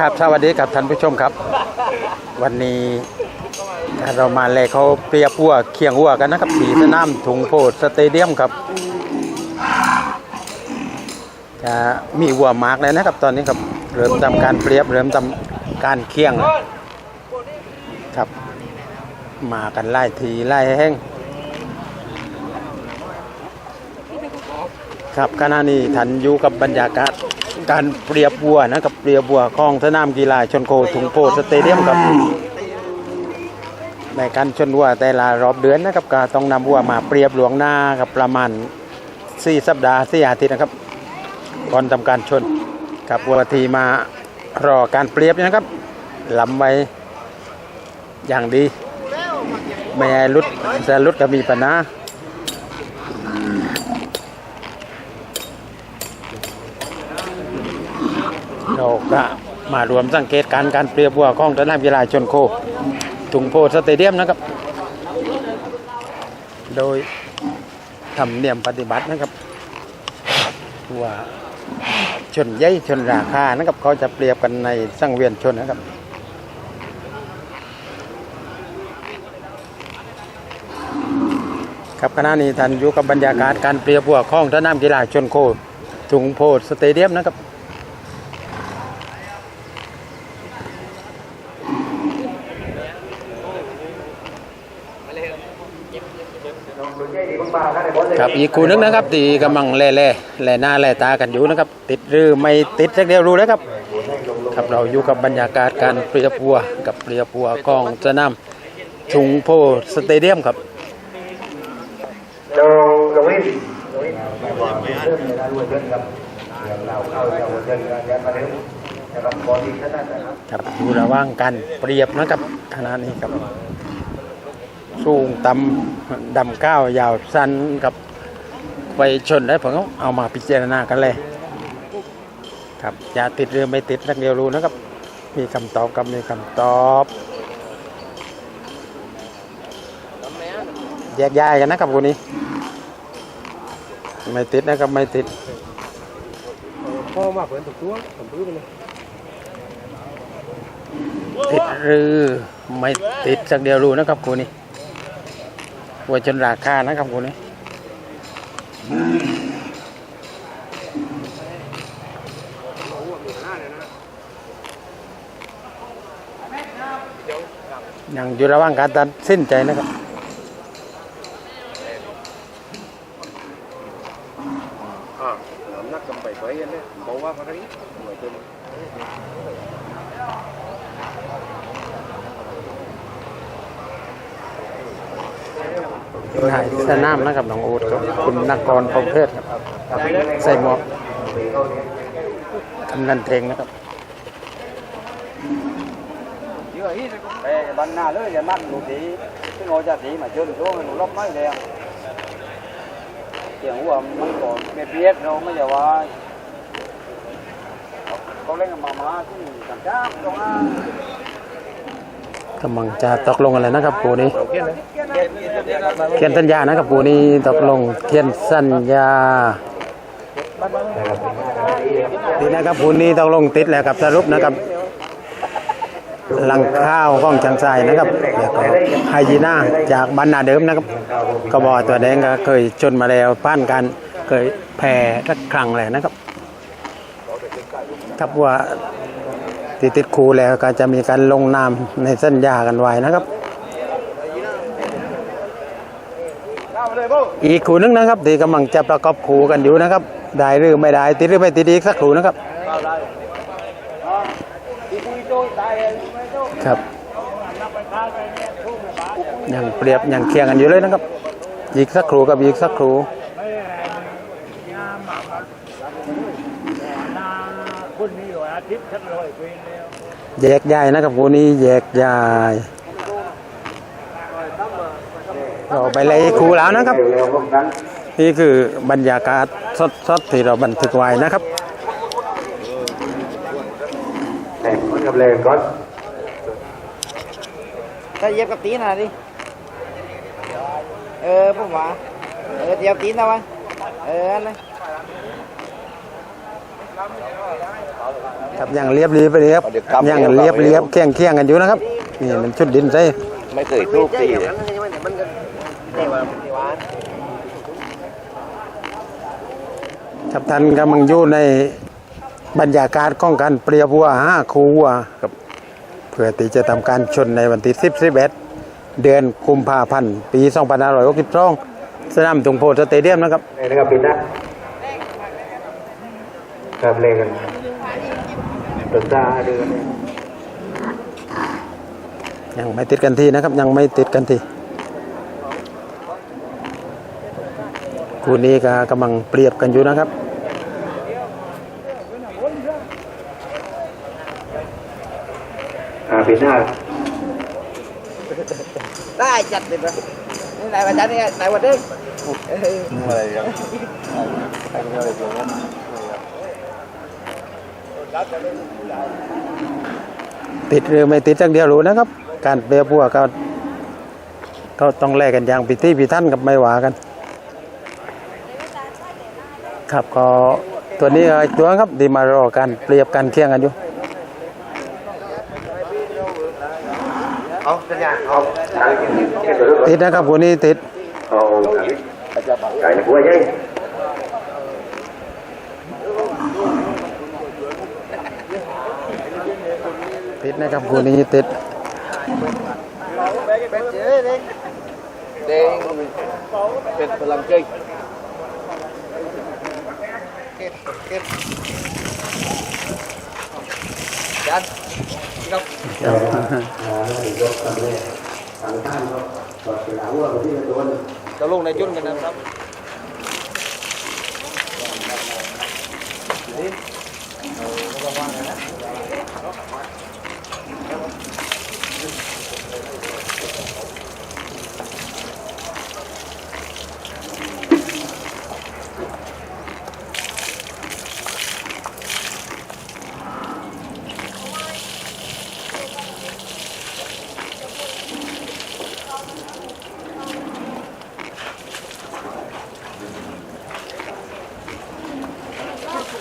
ครับสวัสดีครับท่านผู้ชมครับ วันนี้เรามาเลยเขาเปรียบวัวเคียงวัวกันนะครับสีสนามถุงโพดสเตเดียมครับจะมีวัวมาร์กเลยนะครับ ตอนนี้ครับเริ่มทำการเปรียบเริ่มทำการเคียงครับ มากันไล่ทีไล่แห้งครับขณะนี้ท่านอยู่กับบรรยากาศ การเปรียบวัวนะครับเปรียบวัวของสนามกีฬาชนโคถุงโพสเตเดียมครับในการชนวัวแต่ละรอบเดือนนะครับก็ต้องนำวัวมาเปรียบหลวงหน้ากับประมาณ4สัปดาห์4อาทิตย์นะครับก่อนทำการชนกับวัวทีมารอการเปรียบนะครับลำไว้อย่างดี ไม่ให้รุดจะรุดก็มีปัญหา เราก็มารวมสังเกตการณ์การเปรียบวัวของสนามกีฬาชนโคถุงโพสเตเดียมนะครับ โดยทำเนียมปฏิบัตินะครับว่าชนใหญ่ชนราคานะครับเขาจะเปรียบกันในสังเวียนชนนะครับครับขณะนี้ท่านอยู่กับบรรยากาศการเปรียบวัวของสนามกีฬาชนโคถุงโพสเตเดียมนะครับ ครับอีกคู่นึงนะครับที่กำลังแล่แล่แล่หน้าแล่ตากันอยู่นะครับ ติดหรือไม่ติดสักเดียวรู้แล้วครับ ครับเราอยู่กับบรรยากาศการเปรียบวัวกับเปรียบวัวของสนามถุงโพสเตเดียมครับเราเราวิ่งเราวิ่งเริ่มในการรวยเยอะครับเดี๋ยวเราเข้าจะรวยเยอะแล้วมาเร็วนะครับบอดี้ขนาดนะครับครับอยู่ระหว่างการเปรียบนะครับขณะนี้ครับ สูงต่ำดำก้าวยาวสั้นกับไปชนได้ผมก็เอามาพิจารณากันเลย ครับอย่าติดเรือไม่ติดสักเดียวรู้นะครับ มีคำตอบกับมีคำตอบแยกย้ายกันนะครับคนนี้ ไม่ติดนะครับไม่ติดพ่อมาเพื่อนถูกตัวผมรู้เลยติดหรือไม่ติดสักเดียวรู้นะครับคุณนี่ วัวชนราคานะครับคุณนี่ยังอยู่ระหว่างการตัดสินใจนะครับอ่าน้ำหนักกำไปไปเนี่ยบอกว่าเขาได้หน่วยเต็ม นายสนามนะครับน้องโอ๊ตครับคุณนักกรพงเพชรครับใส่หมวกกำนันเพลงนะครับเยอบ้านนาเลยอย่านั่งดูดีที่งอจะดีมาเจอหนูหนูรอบไม่แล้เสียงหัวมันก่อนเบียดเบียดเราไม่จะว่าเขาเล่นกับมามาที่ต่างจ้าตรงนั้น กำลังจะตกลงอะไรนะครับปูนี้เขียนสัญญานะครับปูนี้ตกลงเขียนสัญญาดีนะครับปูนี้ตกลงติดแล้วครับสรุปนะครับหลังข้าวของจังไสนะครับแล้วก็ไฮยีน่าจากบรรนาเดิมนะครับกระบอกตัวแดงก็เคยชนมาแล้วป้านกันเคยแพ้สักครั้งแล้วนะครับครับว่า ที่ติดคูแล้วก็จะมีการลงนามในสัญญากันไว้นะครับ อีกคูนึงนะครับที่กำลังจะประกอบคูกันอยู่นะครับ ได้หรือไม่ได้ติดหรือไม่ติดอีกสักครูนะครับครับยังเปรียบยังเคียงกันอยู่เลยนะครับ อีกสักครูกับอีกสักครู่ แยกย้ายนะครับคูนี้แยกย้ายเราไปเลยครูแล้วนะครับเร็วพวกนั้นนี่คือบรรยากาศสดๆที่เราบันทึกไว้นะครับแต่มันกับแรงก่อนถ้าเหย็บกับตีนน่ะดิเออผมว่าเออเหยียบตีนนะวะเอออันเลย ครับยังเรียบเรียบไปเลยครับเดี๋ยวกลับยังเรียบเรียบเคียงเคียงกันอยู่นะครับนี่มันชุดดินใส่ไม่เคยทุบตีเลยครับท่านกำลังอยู่ในบรรยากาศของการเปรียบวัวห้าคูวัวครับเพื่อที่จะทำการชนในวันที่10 11เดือนกุมภาพันธ์ปี2562สนามตุงโพสเตเดียมนะครับนี่นะครับปิดนะ ครับเล่นกันตึกตาดูกันยังไม่ติดกันทีนะครับ ยังไม่ติดกันทีคู่นี้ก็กำลังเปรียบกันอยู่นะครับอ่าปิดหน้าได้จัดเลยปะนี่นายวันจันทร์นี่นายวันเด้งอะไรยังใครไม่อะไรตรงนั้น ติดหรือไม่ติดจังเดียวรู้นะครับ การเปรียบวัวก็ก็ต้องแลกกันอย่างพิธีพิธันกับไม่หวากัน ครับก็ตัวนี้อีกตัวครับที่มารอการเปรียบการเคียงกันอยู่เอาสัญญาณเอาทางเก็บตัวลูกติดนะครับคู่นี้ติด เอาไก่ในหัวใหญ่ ติดนะครับคู่นี้ติดเด้งเป็นพลังใจอ่ายกกันเลยทางท่านก็ต่อเสียหัวไปที่ตัวนึงจะลงในจุนกันนะครับ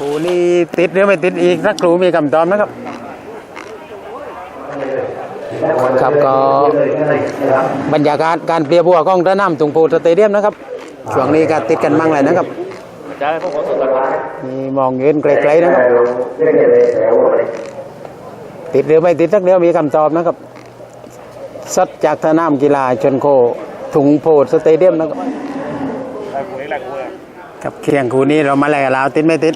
คู่นี้ ติดหรือไม่ติดอีกสักครู่มีคำตอบนะครับครับก็บรรยากาศการเปรียบวัวของสนามตุงโพสเตเดียมนะครับช่วงนี้ก็ติดกันมั่งเลยนะครับมีมองเห็นไกลๆนะครับเล่นกันเลยแล้วหัวไปติดหรือไม่ติดสักเดียวมีคำตอบนะครับสดจากสนามกีฬาชนโคถุงโพสเตเดียมนะครับกับเคียงคู่นี้เรามาแลกกับเราติดไม่ติด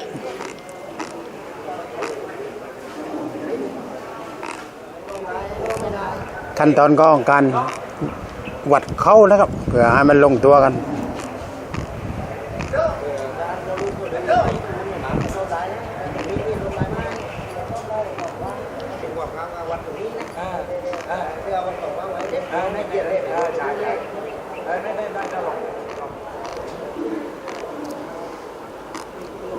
ขั้นตอนก็การวัดเข้านะครับ เพื่อให้มันลงตัวกัน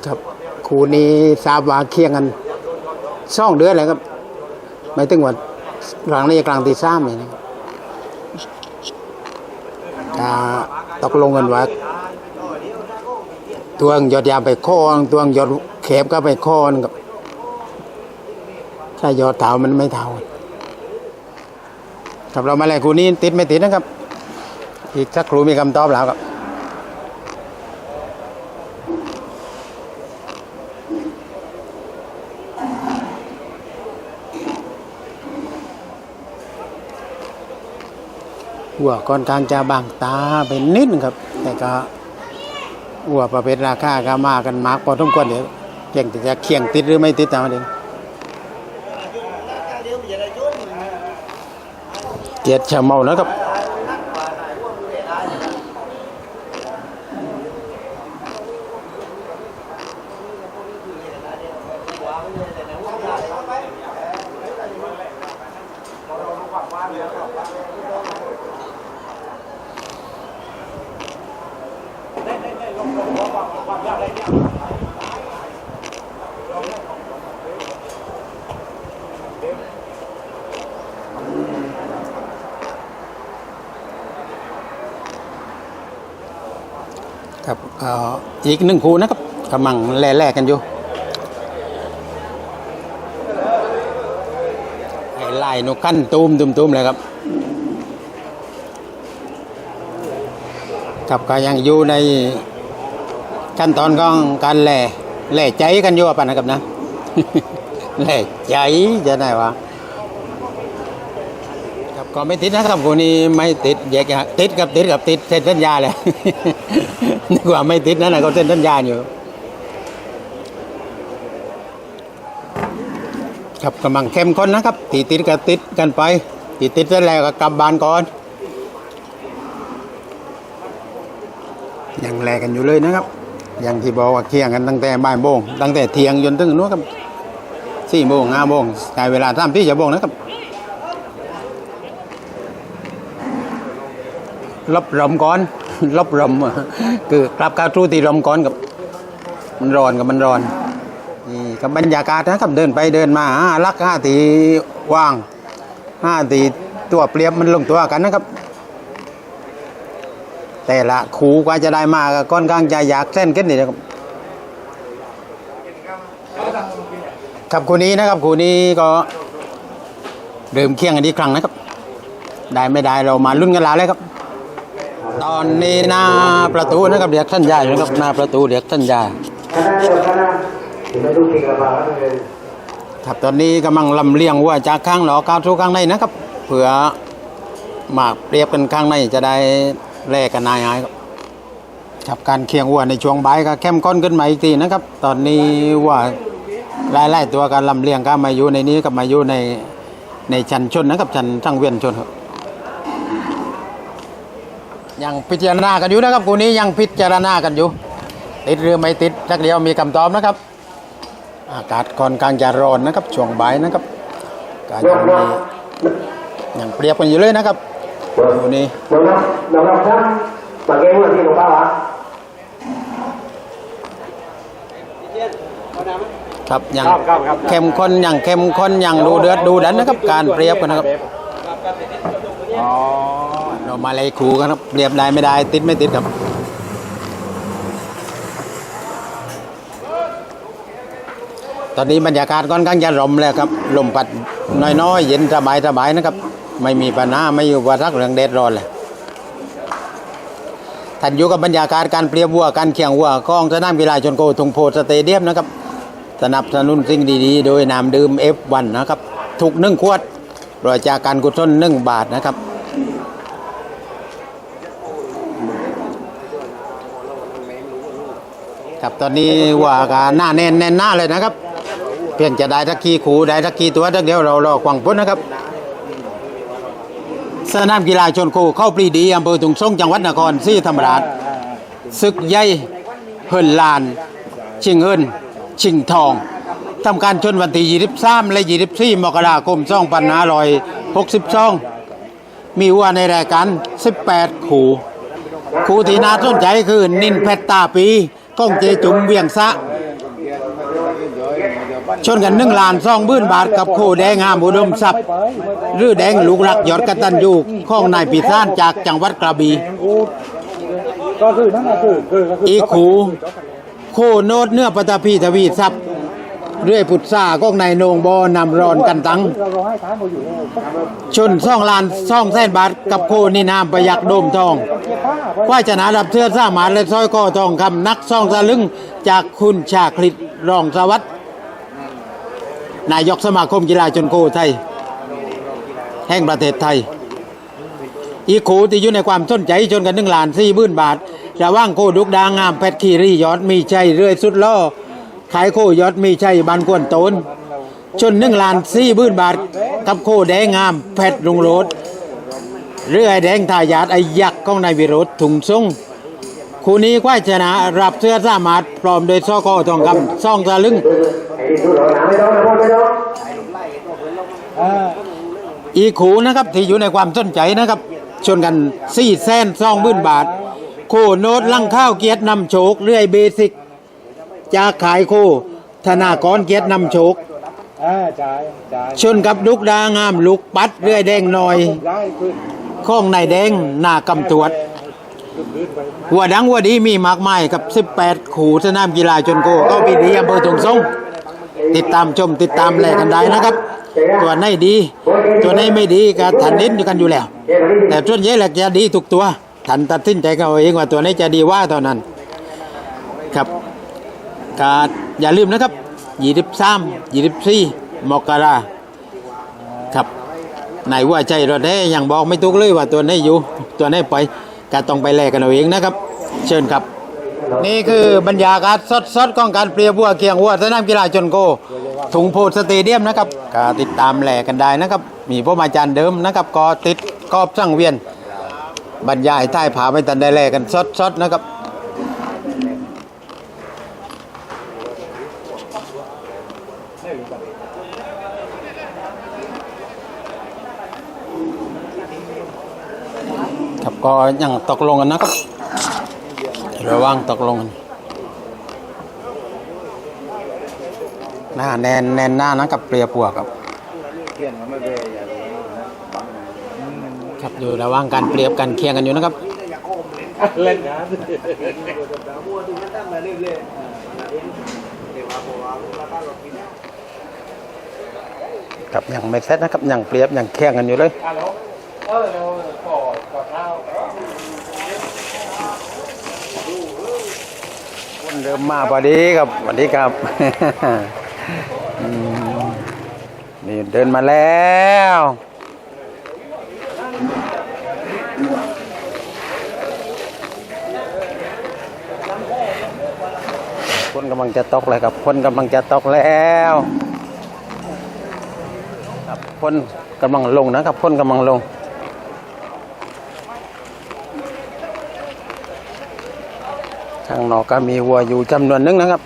ครับคู่นี้ทราบว่าเคียงกันสองเดือนเลยครับ ไม่ถึงว่า กลางนี้กลางตีสามเลยนะครับอ่าตกลงกันว่าตัวงยอดยาไปข้อนตัวงยอดแขบก็ไปข้อนกับถ้ายอดเท้ามันไม่เท่าครับเรามาแลกคูนี้ติดไม่ติดนะครับ อีกสักครู่มีคำตอบแล้วครับ หัวค่อนข้างจะบางตาเป็นนิดครับ แต่ก็หัวประเภทราคาก็มากันมากพอสมควรเดี๋ยวเพียงแต่จะเคียงติดหรือไม่ติดตามเองเจ็ดชาเมานะครับ อีกหนึ่งคูนะครับกำลังแล่แลกันอยู่ไล่นกขั้นตูมตุมตุมเลยครับกับก็ยังอยู่ในขั้นตอนของการแล่แล่ใจกันอยู่ปะนะครับนะแล่ใจจะได้ว่า ก็ไม่ติดนะครับคนนี้ไม่ติดแยกติดกับติดกับติดเซ็นสัญญาเลยนึกว่าไม่ติดนั่นแหละเขาเซ็นสัญญาอยู่ ครับกำลังเข้มข้นนะครับตีติดก็ติดกันไปตีติดเสร็จแล้วก็กลับบ้านก่อนยังแลกันอยู่เลยนะครับ อย่างที่บอกว่าเที่ยงกันตั้งแต่บ่ายโมงตั้งแต่เที่ยงจนถึงนู้นครับสี่โมงห้าโมงใช้เวลาทำที่จะโมงนะครับ ลบลมก่อนลบลมคือกลับกาทูตีลมก่อนกับ มันร้อนกับมันร้อนนี่กับบรรยากาศนะครับเดินไปเดินมาห้าลักห้าตีว่างห้าตีตัวเปรียบมันลงตัวกันนะครับ แต่ละขูกว่าจะได้มาก็ค่อนข้างจะอยากเส้นกันนี่นะครับครับคู่นี้นะครับคู่นี้ก็เริ่มเคียงกันอีกครั้งนะครับ ได้ไม่ได้เรามาลุ้นกันแล้วเลยครับ ตอนนี้หน้าประตูนะครับเรียกท่านยายนะครับหน้าประตูเรียกท่านยายคณะเดียวคณะถึงไม่รู้จริงหรือเปล่านั่นเลยครับตอนนี้กำลังลำเลียงวัวจากข้างหลอก้าวสู่ข้างในนะครับเผื่อหมากเปรียบกันข้างในจะได้แลกกันนายหายครับครับการเคียงวัวในช่วงบ่ายก็เข้มข้นขึ้นมาอีกทีนะครับ ตอนนี้วัวไล่ๆตัวการลำเลียงก็มาอยู่ในนี้กับมาอยู่ในในชันชนนะครับชันทั้งเวียนชนครับ ยังพิจารณากันอยู่นะครับกูนี้ยังพิจารณากันอยู่ ติดหรือไม่ติดสักเดียวมีคำตอบนะครับ อากาศค่อนข้างจะร้อนนะครับช่วงบ่ายนะครับก็ยังมียังเปรียบกันอยู่เลยนะครับดูนี่น้องรับน้องครับปากเก้ว่าที่หลวงพ่อวะครับยังเข้มข้นยังเข้มข้นยังดูเดือดดูดันนะครับ การเปรียบกันนะครับ เรามาเลยขู่กันครับ เรียบได้ไม่ได้ ติดไม่ติดครับตอนนี้บรรยากาศค่อนข้างจะลมแล้วครับลมพัดน้อยๆ เย็นสบายสบายนะครับ ไม่มีปัญหาไม่อยู่ว่าทักเรื่องแดดร้อนเลยท่านอยู่กับบรรยากาศการเปรียบวัวการเคียงวัวของสนามกีฬาชนโกทงโพสเตเดียมนะครับ สนับสนุนสิ่งดีๆ โดยน้ำดื่ม F1 นะครับ ถูกหนึ่งขวดบริจาคการกุศลหนึ่งบาทนะครับ ครับตอนนี้ว่ากันหน้าแน่นแน่นหน้าเลยนะครับ เพียงจะได้ทักกี่ขู่ได้ทักกี่ตัวทักเดียวเรารอควังพ้นนะครับสนามกีฬาชนโคเข้าปรีดีอำเภอถุงส่งจังหวัดนครศรีธรรมราชศึกใหญ่เฮินลาน ชิงเงินชิงทองทำการชนวันที่23และ24มกราคม2562มีวัวในรายการ 18ขู่คู่ที่น่าสนใจคือนินเพชรตาปี ก้องเจจุมเวียงสะ ชนกันหนึ่งล้านสองบื้นบาทกับโคแดงงามอุดมทรัพย์หรือแดงลูกรักยอดกตันยูของนายปีซานจากจังหวัดกระบี่ก็คือนั่นก็คือคือก็คืออีกขูโคโนดเนื้อปฐพีทวีทรัพย์ เรื่อยพุทธาของนายโนงบอนำรอนกันตังชนซ่องลานซ่องแสนบาทกับโคนินามประยักโดมทองเกียร์ผ้าชนะรับเทือสาหมาและสร้อยคอทองคำนักซ่องสลึงจากคุณชาคลิตรองสวัสดิ์นายกสมาคมกีฬาชนโคไทย แห่งประเทศไทย อีกขูที่อยู่ในความสนใจชนกันหนึ่งล้านสี่บื้นบาทระว่างโคดุกดางงามแพทคีรียอดมีชัยเรื่อยสุดล่อ ขายโคยอดมีชัยบานกวนโตนชนหนึ่งล้านสี่บื้นบาท กับโคแดงงามแพทลุงโรดเรือไอแดงทายาทไอยักษ์ของนายวิโรธถุงซุงคู่นี้ควายชนะรับเสื้อสามารถพร้อมโดยซอกอทองคำซ่องสลึงไอ้ที่ดูเราหนาไม่ต้องนะพ่อไม่ต้องอีกขูนะครับที่อยู่ในความสนใจนะครับ ชนกันสี่แสนสองหมื่นบาท โคโนดลังข้าวเกียรตินำโชคเรื่อยเบสิก จากขายโคธนากรเกียรตินำโชคอ่าจ่ายจ่ายชนกับดุกดางามลูกปัดเรื่อยแดงหน่อยได้คือข้องนายแดงหน้ากำตรวจหัวดังหัวดีมีมากมายกับ 18 ขู่สนามกีฬาชนโกก็ปีดีอำเภอถุงสงติดตามชมติดตามแลกันได้นะครับ ตัวไหนดี ตัวไหนไม่ดีก็ทันเน้นอยู่กันอยู่แล้ว แต่ส่วนใหญ่แหละจะดีทุกตัวทันตัดสินใจกันเอาเองว่าตัวไหนจะดีว่าเท่านั้น ครับ ก็อย่าลืมนะครับ23 24มกราครับไหนว่าใจเรถแท้ยังบอกไม่ถูกเลยว่าตัวไหนอยู่ตัวไหนไปก็ต้องไปแลกกันเอาเองนะครับ เชิญครับ นี่คือบรรยากาศสดๆของการเปรียบวัวเคียงวัวสนามกีฬาจนโกถุงโพสเตเดียมนะครับก็ติดตามแหลกกันได้นะครับ มีพวกอาจารย์เดิมนะครับก็ติดกอบสั่งเวียนบรรยายใต้ผาไปตันได้แหลกกันสดๆนะครับ ก็ยังตกลงกันนะครับ ระวังตกลงกันหน้าแนนแนนหน้านะกับเปรียบปัวครับครับอยู่ระว่างการเปรียบกันเคียงกันอยู่นะครับเล่นนะครับยังไม่เสร็จนะครับยังเปรียบยังเคียงกันอยู่เลย คนเริ่มมาพอดีครับสวัสดีครับ อืมนี่เดินมาแล้วคนกำลังจะตกเลยครับ คนกำลังจะตกแล้วครับคนกำลังลงนะครับคนกำลังลงางนอกก็มีวัวอยู่จำนวนหนึงนะครับ